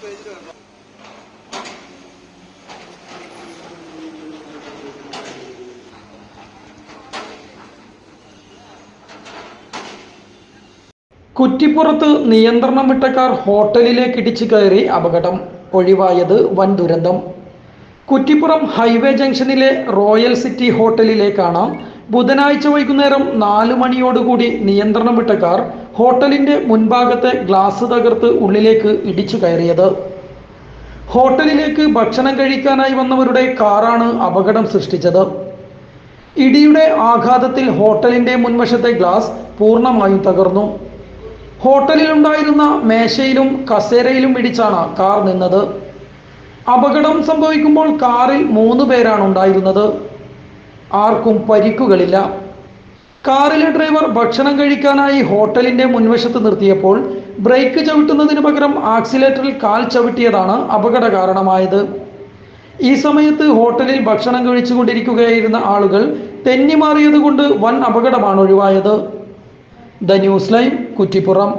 കുറ്റിപ്പുറത്ത് നിയന്ത്രണം വിട്ട കാർ ഹോട്ടലിലേക്ക് ഇടിച്ചു കയറി അപകടം. ഒഴിവായത് വൻ ദുരന്തം. കുറ്റിപ്പുറം ഹൈവേ ജംഗ്ഷനിലെ റോയൽ സിറ്റി ഹോട്ടലിലേക്കാണ് ബുധനാഴ്ച വൈകുന്നേരം നാലു മണിയോടുകൂടി നിയന്ത്രണം വിട്ട കാർ ഹോട്ടലിന്റെ മുൻഭാഗത്തെ ഗ്ലാസ് തകർത്ത് ഉള്ളിലേക്ക് ഇടിച്ചു കയറിയത്. ഹോട്ടലിലേക്ക് ഭക്ഷണം കഴിക്കാനായി വന്നവരുടെ കാറാണ് അപകടം സൃഷ്ടിച്ചത്. ഇടിയുടെ ആഘാതത്തിൽ ഹോട്ടലിന്റെ മുൻവശത്തെ ഗ്ലാസ് പൂർണമായും തകർന്നു. ഹോട്ടലിലുണ്ടായിരുന്ന മേശയിലും കസേരയിലും ഇടിച്ചാണ് കാർ നിന്നത്. അപകടം സംഭവിക്കുമ്പോൾ കാറിൽ മൂന്ന് പേരാണ് ഉണ്ടായിരുന്നത്. ആർക്കും പരിക്കുകളില്ല. കാറിലെ ഡ്രൈവർ ഭക്ഷണം കഴിക്കാനായി ഹോട്ടലിന്റെ മുൻവശത്ത് നിർത്തിയപ്പോൾ ബ്രേക്ക് ചവിട്ടുന്നതിന് പകരം ആക്സിലേറ്ററിൽ കാൽ ചവിട്ടിയതാണ് അപകട കാരണമായത് ഈ സമയത്ത് ഹോട്ടലിൽ ഭക്ഷണം കഴിച്ചുകൊണ്ടിരിക്കുകയായിരുന്ന ആളുകൾ തെന്നിമാറിയതുകൊണ്ട് വൻ അപകടമാണ് ഒഴിവായത്. The news live Kuttippuram.